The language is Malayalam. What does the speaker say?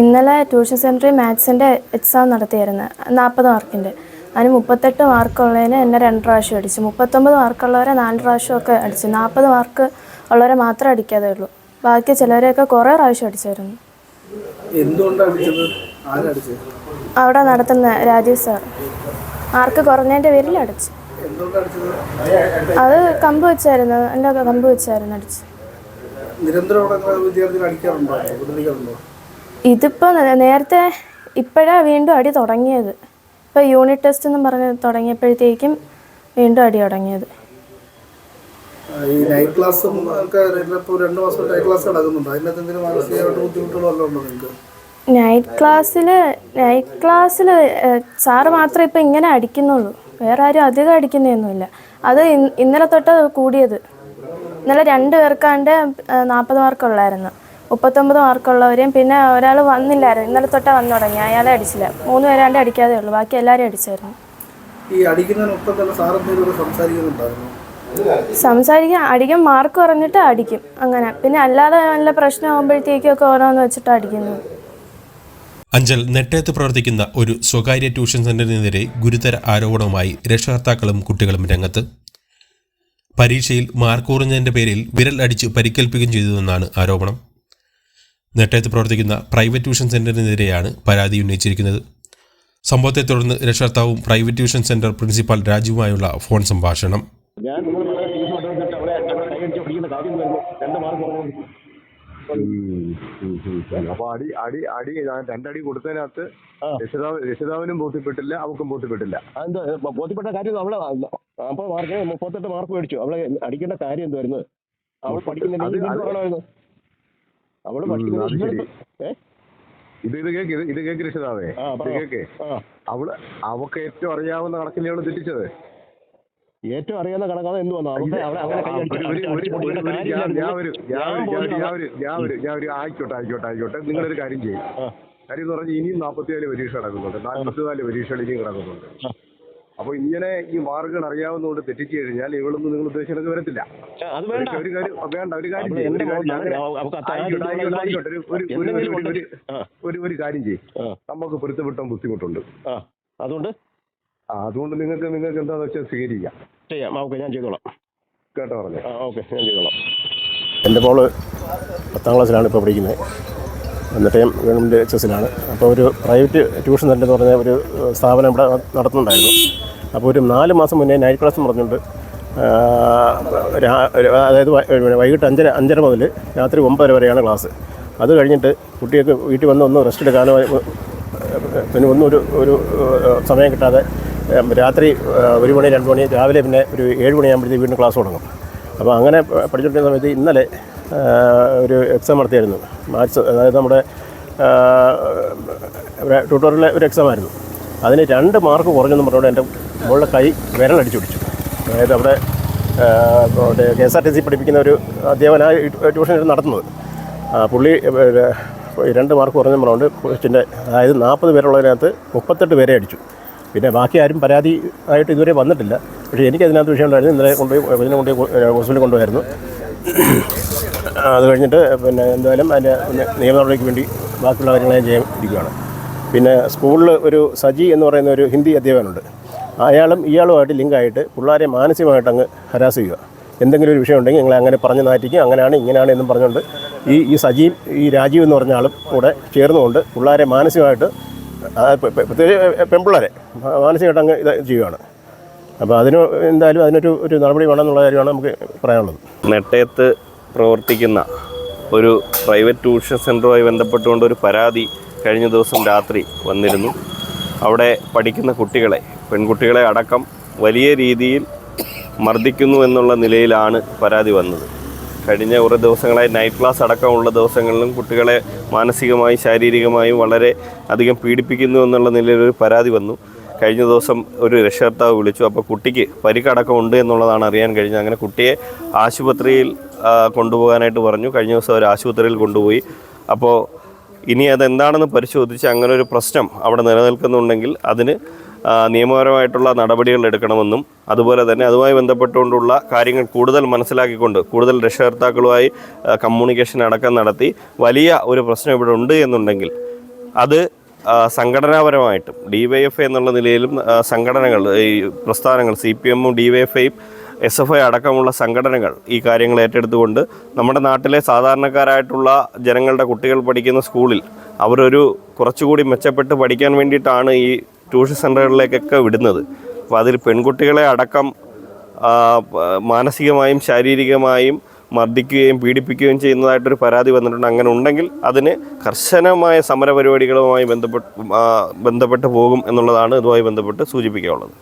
ഇന്നലെ ട്യൂഷൻ സെന്ററിൽ മാത്സിന്റെ എക്സാം നടത്തിയായിരുന്നു. നാൽപ്പത് മാർക്കിന്റെ അതിന് മുപ്പത്തെട്ട് മാർക്കുള്ളതിന് എന്നെ രണ്ട് പ്രാവശ്യം അടിച്ചു. മുപ്പത്തൊമ്പത് മാർക്കുള്ളവരെ നാല് പ്രാവശ്യമൊക്കെ അടിച്ചു. നാൽപ്പത് മാർക്ക് ഉള്ളവരെ മാത്രമേ അടിക്കാതെ ഉള്ളൂ. ബാക്കി ചിലവരെയൊക്കെ കുറേ പ്രാവശ്യം അടിച്ചായിരുന്നു. അവിടെ നടത്തുന്ന രാജീവ് സാർ. മാർക്ക് കുറഞ്ഞതിന്റെ പേരിൽ അടിച്ചു. അത് കമ്പ് വെച്ചായിരുന്നു. എന്റെ കമ്പ് വെച്ചായിരുന്നു അടിച്ചു നിരന്തരം വിദ്യാർത്ഥികൾ അടിക്കാറുണ്ടോ? ഇതിപ്പോൾ നേരത്തെ ഇപ്പോഴാണ് വീണ്ടും അടി തുടങ്ങിയത്. ഇപ്പോൾ യൂണിറ്റ് ടെസ്റ്റ് എന്ന് പറഞ്ഞ് തുടങ്ങിയപ്പോഴത്തേക്കും വീണ്ടും അടി തുടങ്ങിയത്. ഈ നൈറ്റ് ക്ലാസ്സും ഒക്കെ ഇപ്പോൾ രണ്ട് മാസം നൈറ്റ് ക്ലാസ് നടക്കുന്നുണ്ട്? അതിനകത്ത് എന്തെങ്കിലും മാനസികമായിട്ട് ബുദ്ധിമുട്ടുകൾ വല്ലതും ഉണ്ടോ നിങ്ങൾക്ക്? നൈറ്റ് ക്ലാസ്സിൽ നൈറ്റ് ക്ലാസ്സിൽ സാറ് മാത്രമേ ഇപ്പം ഇങ്ങനെ അടിക്കുന്നുള്ളൂ. വേറെ ആരും അധികം അടിക്കുന്നതൊന്നുമില്ല അത് ഇന്നലെ തൊട്ട് കൂടിയത്. ഇന്നലെ രണ്ട് പേർക്കാണ്ട് നാൽപ്പത് മാർക്കുള്ളായിരുന്നു മുപ്പത്തൊമ്പത് മാർക്കുള്ളവരെയും പിന്നെ ഒരാൾ വന്നില്ലായിരുന്നു. ഇന്നലെ തൊട്ടാ വന്നു തുടങ്ങി. അയാളെ അടിച്ചില്ല. മൂന്ന് പേരാണ്ട് അടിക്കാതെ ഉള്ളൂ. ബാക്കി എല്ലാവരും അടിച്ചായിരുന്നു. ഈ അടിക്കുന്നതിനൊപ്പം തന്നെ സംസാരിക്കുന്നുണ്ടായിരുന്നു? സംസാരിക്കാൻ അടിക്കും മാർക്ക് കുറഞ്ഞിട്ട് അടിക്കും. അങ്ങനെ. പിന്നെ അല്ലാതെ നല്ല പ്രശ്നമാകുമ്പോഴത്തേക്കൊക്കെ ഓരോന്ന് വെച്ചിട്ട് അടിക്കുന്നു അഞ്ചൽ നെട്ടയത്ത് പ്രവർത്തിക്കുന്ന ഒരു സ്വകാര്യ ട്യൂഷൻ സെന്ററിനെതിരെ ഗുരുതര ആരോപണവുമായി രക്ഷകർത്താക്കളും കുട്ടികളും രംഗത്ത്. പരീക്ഷയിൽ മാർക്ക് കുറഞ്ഞതിന്റെ പേരിൽ വിരൽ അടിച്ച് പരിക്കേൽപ്പിക്കുകയും ചെയ്തുവെന്നാണ് ആരോപണം. നെട്ടയത്ത് പ്രവർത്തിക്കുന്ന പ്രൈവറ്റ് ട്യൂഷൻ സെന്ററിനെതിരെയാണ് പരാതി ഉന്നയിച്ചിരിക്കുന്നത്. സംഭവത്തെ തുടർന്ന് രക്ഷകർത്താവും പ്രൈവറ്റ് ട്യൂഷൻ സെന്റർ പ്രിൻസിപ്പാൾ രാജുവുമായുള്ള ഫോൺ സംഭാഷണം. അപ്പൊ അടി അടി അടി ഞാൻ രണ്ടടി കൊടുത്തതിനകത്ത് രക്ഷിതാവിനും ബോധ്യപ്പെട്ടില്ല അവക്കും ബോധ്യപ്പെട്ടില്ല. അതെന്താ ബ- ബോധ്യപ്പെട്ട കാര്യം അവളെ അപ്പൊ മാർക്ക് മുപ്പത്തെട്ട് മാർക്ക് മേടിച്ചു. അവളെ അടിക്കേണ്ട കാര്യം എന്തായിരുന്നു? അവൾ പഠിക്കുന്നില്ല അത് പഠിക്കുന്നില്ല ഇത് ഇത് കേക്ക് ഇത് കേക്ക് രക്ഷിതാവേ. ഇത് കേക്ക്. അവൾ അവക്ക് ഏറ്റവും അറിയാവുന്ന കണക്കിനെയാണ് അവൾ തെറ്റിച്ചത്? ഏറ്റവും അറിയാവുന്ന കണക്കാതെ എന്ത് വന്നു? ആയിക്കോട്ടെ ആയിക്കോട്ടെ ആയിക്കോട്ടെ. നിങ്ങളൊരു കാര്യം ചെയ്യും. കാര്യം എന്ന് പറഞ്ഞാൽ ഇനിയും നാൽപ്പത്തിനാല് പരീക്ഷ നടക്കുന്നുണ്ട്. നാൽപ്പത്തിനാല് പരീക്ഷകൾ ഇനിയും കിടക്കുന്നുണ്ട് ആ. അപ്പൊ ഇങ്ങനെ ഈ മാർക്കുകൾ അറിയാവുന്നതുകൊണ്ട് തെറ്റിച്ചു കഴിഞ്ഞാൽ ഇവളൊന്നും നിങ്ങൾ ഉദ്ദേശിക്കുന്നത് വരത്തില്ല. അത് വേണ്ട. ഒരു കാര്യം വേണ്ട ഒരു കാര്യം ഒരു. ഒരു- കാര്യം ചെയ്യും. നമുക്ക് പൊരുത്തപ്പെട്ടാൻ ബുദ്ധിമുട്ടുണ്ട്. അതുകൊണ്ട്? ആ അതുകൊണ്ട് നിങ്ങൾക്ക് നിങ്ങൾക്ക് എന്താന്ന് വെച്ചാൽ സ്വീകരിക്കാം. ചെയ്യാം. ഓക്കെ ഞാൻ ചെയ്തോളാം. കേട്ടോ പറഞ്ഞേ. ആ ഓക്കെ ഞാൻ ചെയ്തോളാം. എന്റെ മോൾ പത്താം ക്ലാസ്സിലാണ് ഇപ്പോൾ പഠിക്കുന്നത്. എന്നിട്ട് ഞാൻ ഗവൺമെന്റ് എച്ച് എസിലാണ്. അപ്പോൾ ഒരു പ്രൈവറ്റ് ട്യൂഷൻ സെന്റർ എന്ന് പറഞ്ഞ ഒരു സ്ഥാപനം ഇവിടെ നടത്തുന്നുണ്ടായിരുന്നു. അപ്പോൾ ഒരു നാല് മാസം മുന്നേ നൈറ്റ് ക്ലാസ് പറഞ്ഞുകൊണ്ട് രാ- ഒരു- അതായത് വൈകിട്ട് അഞ്ചര അഞ്ചര മുതൽ രാത്രി ഒമ്പതര വരെയാണ് ക്ലാസ് അത് കഴിഞ്ഞിട്ട് കുട്ടിയൊക്കെ വീട്ടിൽ വന്ന് ഒന്ന് റെസ്റ്റ് എടുക്കാനോ പിന്നെ ഒന്നും ഒരു ഒരു സമയം കിട്ടാതെ രാത്രി ഒരു മണി രണ്ട് മണി രാവിലെ പിന്നെ ഒരു ഏഴ് മണിയാകുമ്പോഴത്തേക്ക് വീണ്ടും ക്ലാസ് തുടങ്ങും. അപ്പോൾ അങ്ങനെ പഠിച്ചുകൊണ്ടിരുന്ന സമയത്ത് ഇന്നലെ ഒരു എക്സാം നടത്തിയായിരുന്നു. മാത്സ് അതായത് നമ്മുടെ ട്യൂട്ടോറിയലിലെ ഒരു എക്സാം ആയിരുന്നു. അതിന് രണ്ട് മാർക്ക് കുറഞ്ഞെന്ന് പറഞ്ഞുകൊണ്ട് എന്റെ മുകളിലെ കൈ വിരലടിച്ചു പിടിച്ചു. അതായത് അവിടെ K S R T C പഠിപ്പിക്കുന്ന ഒരു അധ്യാപന ട്യൂഷൻ നടത്തുന്നത്. പുള്ളി രണ്ട് മാർക്ക് കുറഞ്ഞെന്ന് പറഞ്ഞുകൊണ്ട് കൊച്ചിന്റെ അതായത് നാൽപ്പത് പേരുള്ളതിനകത്ത് മുപ്പത്തെട്ട് പേരെ അടിച്ചു. പിന്നെ ബാക്കി ആരും പരാതി ആയിട്ട് ഇതുവരെ വന്നിട്ടില്ല. പക്ഷേ എനിക്ക് അതിനകത്ത് വിഷയമുണ്ടായിരുന്നു. ഇന്നലെ കൊണ്ടുപോയി ഇതിനെ കൊണ്ടുപോയി ഹോസ്പിറ്റലിൽ കൊണ്ടുപോയായിരുന്നു. അത് കഴിഞ്ഞിട്ട് പിന്നെ എന്തായാലും അതിന്റെ നിയമ നടപടിക്ക് വേണ്ടി ബാക്കിയുള്ള കാര്യങ്ങൾ ഞാൻ ചെയ്യാൻ ഇരിക്കുകയാണ്. പിന്നെ സ്കൂളിൽ ഒരു സജി എന്ന് പറയുന്ന ഒരു ഹിന്ദി അധ്യാപകനുണ്ട്. അയാളും ഇയാളുമായിട്ട് ലിങ്കായിട്ട് പിള്ളേരെ മാനസികമായിട്ട് അങ്ങ് ഹരാസ് ചെയ്യുക. എന്തെങ്കിലും ഒരു വിഷയം ഉണ്ടെങ്കിൽ ഞങ്ങളെ അങ്ങനെ പറഞ്ഞു നാറ്റിക്കും അങ്ങനെയാണ് ഇങ്ങനെയാണ് എന്നും പറഞ്ഞുകൊണ്ട് ഈ ഈ സജിയും ഈ രാജീവ് എന്ന് പറഞ്ഞ ആളും കൂടെ ചേർന്നുകൊണ്ട് പിള്ളേരെ മാനസികമായിട്ട് പ്രത്യേകിച്ച് പെൺപിള്ളേരെ മാനസികമായിട്ട് അങ്ങ് ഇത് ചെയ്യുകയാണ്. അപ്പോൾ അതിന് എന്തായാലും അതിനൊരു ഒരു നടപടി വേണമെന്നുള്ള കാര്യമാണ് നമുക്ക് പറയാനുള്ളത്. നെട്ടയത്ത് പ്രവർത്തിക്കുന്ന ഒരു പ്രൈവറ്റ് ട്യൂഷൻ സെന്ററുമായി ബന്ധപ്പെട്ടുകൊണ്ട് ഒരു പരാതി കഴിഞ്ഞ ദിവസം രാത്രി വന്നിരുന്നു. അവിടെ പഠിക്കുന്ന കുട്ടികളെ പെൺകുട്ടികളെ അടക്കം വലിയ രീതിയിൽ മർദ്ദിക്കുന്നു എന്നുള്ള നിലയിലാണ് പരാതി വന്നത്. കഴിഞ്ഞ കുറേ ദിവസങ്ങളായി നൈറ്റ് ക്ലാസ് അടക്കമുള്ള ദിവസങ്ങളിലും കുട്ടികളെ മാനസികമായും ശാരീരികമായും വളരെ അധികം പീഡിപ്പിക്കുന്നു എന്നുള്ള നിലയിലൊരു പരാതി വന്നു. കഴിഞ്ഞ ദിവസം ഒരു രക്ഷകർത്താവ് വിളിച്ചു അപ്പോൾ കുട്ടിക്ക് പരിക്കടക്കം ഉണ്ട് എന്നുള്ളതാണ് അറിയാൻ കഴിഞ്ഞത്. അങ്ങനെ കുട്ടിയെ ആശുപത്രിയിൽ കൊണ്ടുപോകാനായിട്ട് പറഞ്ഞു. കഴിഞ്ഞ ദിവസം ഒരു ആശുപത്രിയിൽ കൊണ്ടുപോയി. അപ്പോൾ ഇനി അതെന്താണെന്ന് പരിശോധിച്ച് അങ്ങനെ ഒരു പ്രശ്നം അവിടെ നിലനിൽക്കുന്നുണ്ടെങ്കിൽ അതിന് നിയമപരമായിട്ടുള്ള നടപടികൾ എടുക്കണമെന്നും അതുപോലെ തന്നെ അതുമായി ബന്ധപ്പെട്ടുകൊണ്ടുള്ള കാര്യങ്ങൾ കൂടുതൽ മനസ്സിലാക്കിക്കൊണ്ട് കൂടുതൽ രക്ഷകർത്താക്കളുമായി കമ്മ്യൂണിക്കേഷൻ അടക്കം നടത്തി വലിയ ഒരു പ്രശ്നം ഇവിടെ ഉണ്ട് എന്നുണ്ടെങ്കിൽ അത് സംഘടനാപരമായിട്ടും ഡി വൈ എഫ് ഐ എന്നുള്ള നിലയിലും സംഘടനകൾ ഈ പ്രസ്ഥാനങ്ങൾ സി പി എമ്മും ഡി വൈ എഫ് ഐയും എസ് എഫ് ഐ അടക്കമുള്ള സംഘടനകൾ ഈ കാര്യങ്ങൾ ഏറ്റെടുത്തുകൊണ്ട് നമ്മുടെ നാട്ടിലെ സാധാരണക്കാരായിട്ടുള്ള ജനങ്ങളുടെ കുട്ടികൾ പഠിക്കുന്ന സ്കൂളിൽ അവരൊരു കുറച്ചുകൂടി മെച്ചപ്പെട്ട് പഠിക്കാൻ വേണ്ടിയിട്ടാണ് ഈ ട്യൂഷൻ സെന്ററുകളിലേക്കൊക്കെ വിടുന്നത്. അപ്പോൾ അതിൽ പെൺകുട്ടികളെ അടക്കം മാനസികമായും ശാരീരികമായും മർദ്ദിക്കുകയും പീഡിപ്പിക്കുകയും ചെയ്യുന്നതായിട്ടൊരു പരാതി വന്നിട്ടുണ്ട്. അങ്ങനെ ഉണ്ടെങ്കിൽ അതിന് കർശനമായ സമരപരിപാടികളുമായി ബന്ധപ്പെട്ട് ബന്ധപ്പെട്ട് പോകും എന്നുള്ളതാണ് ഇതുമായി ബന്ധപ്പെട്ട് സൂചിപ്പിക്കാനുള്ളത്.